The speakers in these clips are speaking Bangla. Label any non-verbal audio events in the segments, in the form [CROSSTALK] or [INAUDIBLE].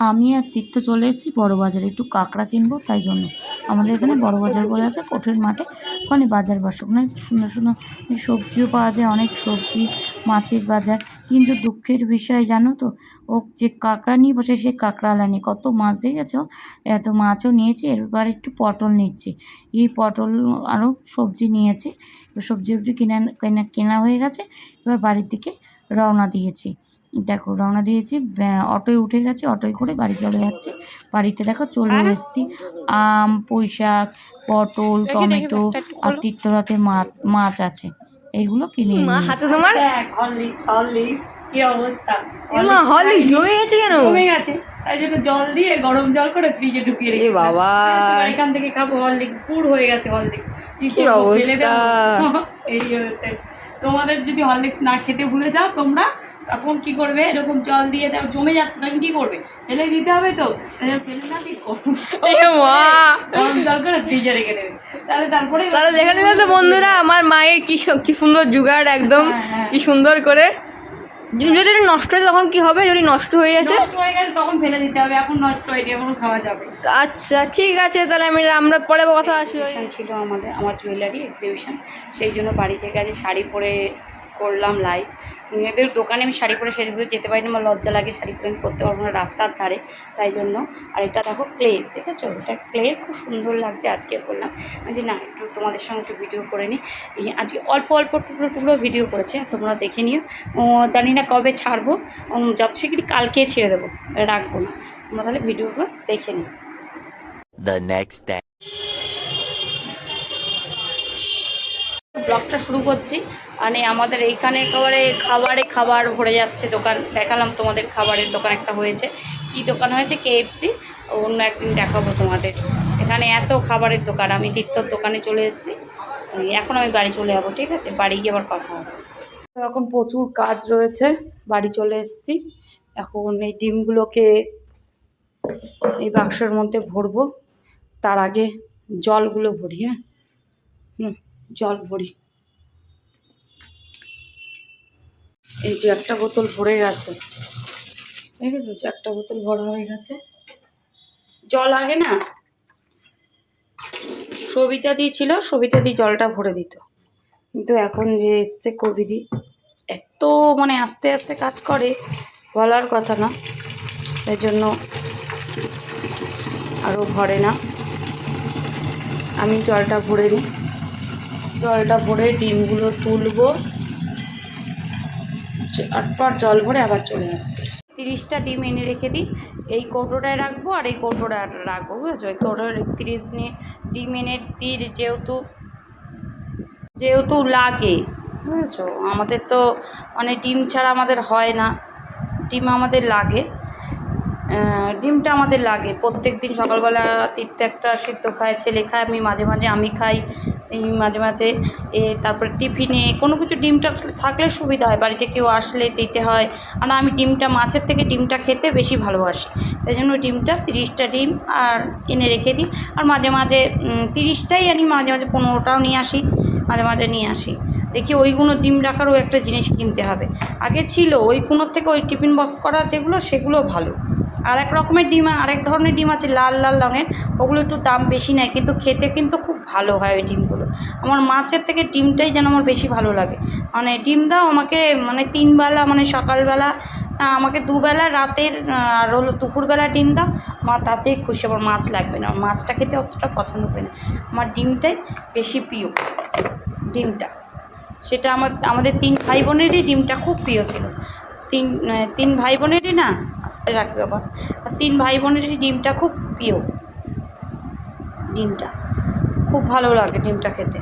আমি আর তীর্থ চলে এসেছি, বড় বাজারে একটু কাঁকড়া কিনবো, তাই জন্য। আমাদের এখানে বড় বাজার বলে আছে, কোঠের মাঠে। ওখানে বাজার বসে। ওখানে সুন্দর সুন্দর সবজিও পাওয়া যায়, অনেক সবজি, মাছের বাজার। কিন্তু দুঃখের বিষয় জানো তো, ও যে কাঁকড়া নিয়ে বসে, সে কাঁকড়াওয়ালা নেই। কত মাছ দিয়ে গেছে এত মাছও নিয়েছে এবার একটু পটল নিচ্ছে। এই পটল আরও সবজি নিয়েছে সবজি টবজি কেনা কেনা কেনা হয়ে গেছে, এবার বাড়ির দিকে রওনা দিয়েছি। দেখো রওনা দিয়েছি অটোয় উঠে গেছে অটোয় করে বাড়ি চলে যাচ্ছে। বাড়িতে দেখো চলে এসেছি। আম পুঁই শাক পটল টমেটো আর তিত্তরাতে মাছ মাছ আছে। এইগুলো কিনে হাতে তোমার? কি অবস্থা? জমে গেছে কেন? কমে গেছে। তাই জন্য জল দিয়ে গরম জল করে ফ্রিজে ঢুকিয়ে রেখে বাবা। এখান থেকে খাব হরলিক্স পুর হয়ে গেছে হরলিক্স। কি কি করব, ফেলে অবস্থা। [LAUGHS] এই হয়েছে। তোমাদের যদি হরলিক্স না খেতে ভুলে যাও তোমরা তখন কি করবে? এরকম জল দিয়ে দাও জমে যাচ্ছে তখন কি করবে? ফেলে দিতে হবে তো? ফেলে না গরম জল করে ফ্রিজে রেখে দেবে। তাহলে তারপরে তাহলে দেখে নিলে তো বন্ধুরা আমার মায়ের কি কি সুন্দর জুগাড় একদম হ্যাঁ, হ্যাঁ। কি সুন্দর করে। যদি এটা নষ্ট হয় তখন কি হবে? যদি নষ্ট হয়ে গেছে? নষ্ট হয়ে গেছে তখন ফেলে দিতে হবে এখন নষ্ট হয়নি এখনও খাওয়া যাবে। আচ্ছা ঠিক আছে তাহলে আমি আমরা পরে কথা আসব ছিল আমাদের আমার জুয়েলারি এক্সিবিশন সেই জন্য বাড়ি থেকে আজ শাড়ি পরে করলাম লাইভ মেয়েদের দোকানে আমি শাড়ি পরে সেজে গুজে যেতে পারি না আমার লজ্জা লাগে শাড়ি পরে আমি পরতে পারব না রাস্তার ধারে, তাই জন্য আর এটা দেখো ক্লে দেখেছ? এটা ক্লে খুব সুন্দর লাগছে আজকে বললাম। যে না, একটু তোমাদের সঙ্গে একটু ভিডিও করে নিই আজকে অল্প অল্প টুকরো টুকরো ভিডিও করেছে, তোমরা দেখে নিও। জানি না কবে ছাড়বো যত শীঘ্রই কালকে ছেড়ে দেবো, রাখব না। তোমরা তাহলে ভিডিওগুলো দেখে নিও। The next ব্লগটা শুরু করছি। মানে আমাদের এইখানে একেবারে খাবারে খাবার ভরে যাচ্ছে দোকান। দেখালাম তোমাদের খাবারের দোকান একটা হয়েছে। কি দোকান হয়েছে? কেএফসি অন্য একদিন দেখাবো তোমাদের। এখানে এত খাবারের দোকান। আমি তীর্থর দোকানে চলে এসেছি। এখন আমি বাড়ি চলে যাব, ঠিক আছে? বাড়ি গিয়ে আবার কথা হবে। এখন প্রচুর কাজ রয়েছে। বাড়ি চলে এসেছি। এখন এই ডিমগুলোকে এই বাক্সের মধ্যে ভরবো। তার আগে জলগুলো ভরি হ্যাঁ? হুম। জল ভরি। এই যে একটা বোতল ভরে গেছে। একটা বোতল ভরা হয়ে গেছে। জল আগে না, সবিতা দি ছিল, সবিতা দি জলটা ভরে দিত। কিন্তু এখন যে এসছে কবিদি এত মানে আস্তে আস্তে কাজ করে, বলার কথা না। তাই জন্য আরও ভরে না। আমি জলটা ভরে নিই। জলটা ভরে ডিমগুলো তুলবো। আটবার জল ভরে আবার চলে আসছে। তিরিশটা ডিম এনে রেখে দিই। এই কৌটোটায় রাখব আর এই কৌটোটা রাখব, বুঝেছ? এই কৌটোটা তিরিশ নিয়ে ডিম এনে দিই যেহেতু যেহেতু লাগে, বুঝেছ? আমাদের তো মানে ডিম ছাড়া আমাদের হয় না। ডিম আমাদের লাগে। ডিমটা আমাদের লাগে। প্রত্যেক দিন সকালবেলা তিনটে একটা সিদ্ধ খায়, ছেলে খায়, আমি মাঝে মাঝে আমি খাই, এই মাঝে মাঝে, এ তারপরে টিফিনে কোনো কিছু ডিমটা থাকলে সুবিধা হয়, বাড়িতে কেউ আসলে দিতে হয়। আর আমি ডিমটা, মাছের থেকে ডিমটা খেতে বেশি ভালোবাসি। তাই জন্য ডিমটা তিরিশটা ডিম আর এনে রেখে দিই। আর মাঝে মাঝে তিরিশটাই আনি, মাঝে মাঝে পনেরোটাও নিয়ে আসি, মাঝে মাঝে নিয়ে আসি। দেখি ওইগুলো ডিম রাখারও একটা জিনিস কিনতে হবে। আগে ছিল ওইগুলোর থেকে ওই টিফিন বক্স করা যেগুলো, সেগুলো ভালো। আর এক রকমের ডিম, আরেক ধরনের ডিম আছে লাল লাল রঙের। ওগুলো একটু দাম বেশি নেয়, কিন্তু খেতে কিন্তু খুব ভালো হয় ওই ডিমগুলো। আমার মাছের থেকে ডিমটাই যেন আমার বেশি ভালো লাগে। মানে ডিম দাও আমাকে মানে তিনবেলা মানে সকালবেলা আমাকে দুবেলা, রাতের আর হলো দুপুরবেলা ডিম দাও, আমার তাতেই খুশি, আমার মাছ লাগবে না। মাছটা খেতে অতটা পছন্দ করি না। আমার ডিমটাই বেশি প্রিয়, ডিমটা। সেটা আমার, আমাদের তিন ভাই বোনেরই ডিমটা খুব প্রিয় ছিল। তিন তিন ভাই বোনেরই না? আসতে রাখবে বাবা তিন ভাই বোনেরই ডিমটা খুব প্রিয়। ডিমটা। খুব ভালো লাগে ডিমটা খেতে।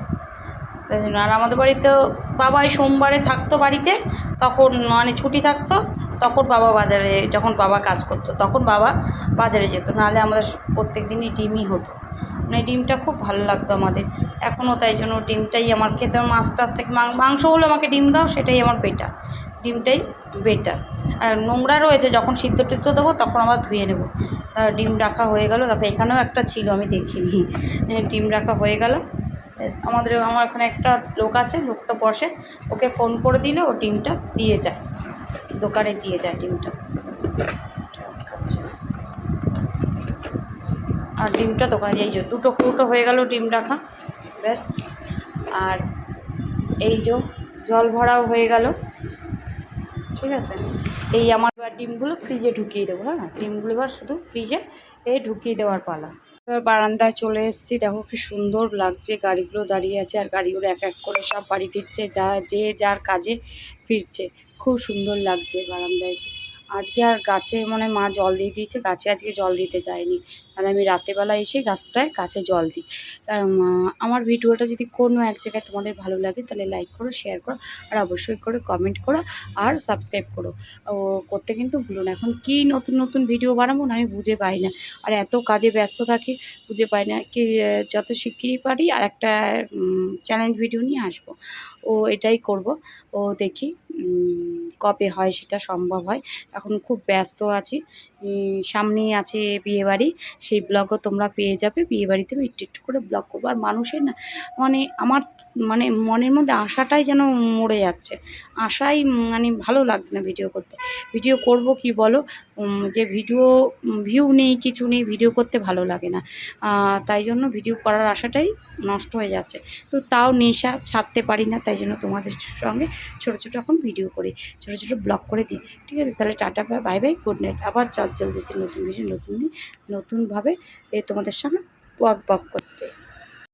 তাই জন্য। আর আমাদের বাড়িতেও বাবাই সোমবারে থাকতো বাড়িতে, তখন মানে ছুটি থাকতো, তখন বাবা বাজারে, যখন বাবা কাজ করতো, তখন বাবা বাজারে যেত। নাহলে আমাদের প্রত্যেক দিনই ডিমই হতো। মানে ডিমটা খুব ভালো লাগতো আমাদের। এখনও তাই জন্য ডিমটাই আমার খেতে মাছ টাছ থেকে মাংস হলো আমাকে ডিম দাও, সেটাই আমার বেটা ডিমটাই বেটার আর নোংরা রয়েছে, যখন সিদ্ধ টিদ্ধ দেবো তখন আবার ধুয়ে নেব। আর ডিম রাখা হয়ে গেল তারপরে এখানেও একটা ছিল, আমি দেখিনি। ডিম রাখা হয়ে গেল। আমাদের, আমার এখানে একটা লোক আছে, লোকটা বসে, ওকে ফোন করে দিলে ও ডিমটা দিয়ে যায়। দোকানে দিয়ে যায় ডিমটা। আর ডিমটা দোকানে যাই যে, দুটো কৌটো হয়ে গেল ডিম রাখা। ব্যাস, আর এই যে, জল ভরাও হয়ে গেল। ঠিক আছে? এই আমার এবার ডিমগুলো ফ্রিজে ঢুকিয়ে দেবো হ্যাঁ? ডিমগুলো এবার শুধু ফ্রিজে এ ঢুকিয়ে দেওয়ার পালা। এবার বারান্দায় চলে এসেছি, দেখো কি সুন্দর লাগছে, গাড়িগুলো দাঁড়িয়ে আছে আর গাড়িগুলো এক এক করে সব বাড়ি ফিরছে, যা যে যার কাজে ফিরছে, খুব সুন্দর লাগছে বারান্দায় এসে। আজকে আর গাছে মানে মা জল দিয়ে দিয়েছে, গাছে আজকে জল দিতে যায়নি। তাহলে আমি রাতেরবেলা এসে গাছটায় গাছে জল দিই। আমার ভিডিওটা যদি কোনো এক জায়গায় তোমাদের ভালো লাগে, তাহলে লাইক করো শেয়ার করো, আর অবশ্যই করে কমেন্ট করো, আর সাবস্ক্রাইব করো। ও, করতে কিন্তু ভুলো না। এখন কী নতুন নতুন ভিডিও বানাবো না আমি বুঝে পাই না। আর এত কাজে ব্যস্ত থাকি, বুঝে পাই না কি, যত শিগগিরই পারি আর একটা চ্যালেঞ্জ ভিডিও নিয়ে আসব। ও এটাই করব। ও দেখি কবে হয় সেটা সম্ভব হয়। এখন খুব ব্যস্ত আছি। সামনেই আছে বিয়েবাড়ি। সেই ব্লগও তোমরা পেয়ে যাবে। বিয়েবাড়িতে আমি একটু একটু করে ব্লগ করব। আর মানুষের না মানে আমার মানে মনের মধ্যে আশাটাই যেন মরে যাচ্ছে। আশাই মানে ভালো লাগছে না ভিডিও করতে। ভিডিও করব কি বলো? যে ভিডিও ভিউ নেই, কিছু নেই ভিডিও করতে ভালো লাগে না। তাই জন্য ভিডিও করার আশাটাই নষ্ট হয়ে যাচ্ছে। তো তাও নেশা ছাড়তে পারি না, তাই জন্য তোমাদের সঙ্গে ছোটো ছোটো এখন ভিডিও করি। ছোটো ছোটো ব্লগ করে দিই। ঠিক আছে? তাহলে tata bye bye good night আবার চল, চলতেছি নতুন ভিডিও নতুন, নতুনভাবে তোমাদের সঙ্গে বক বক করতে।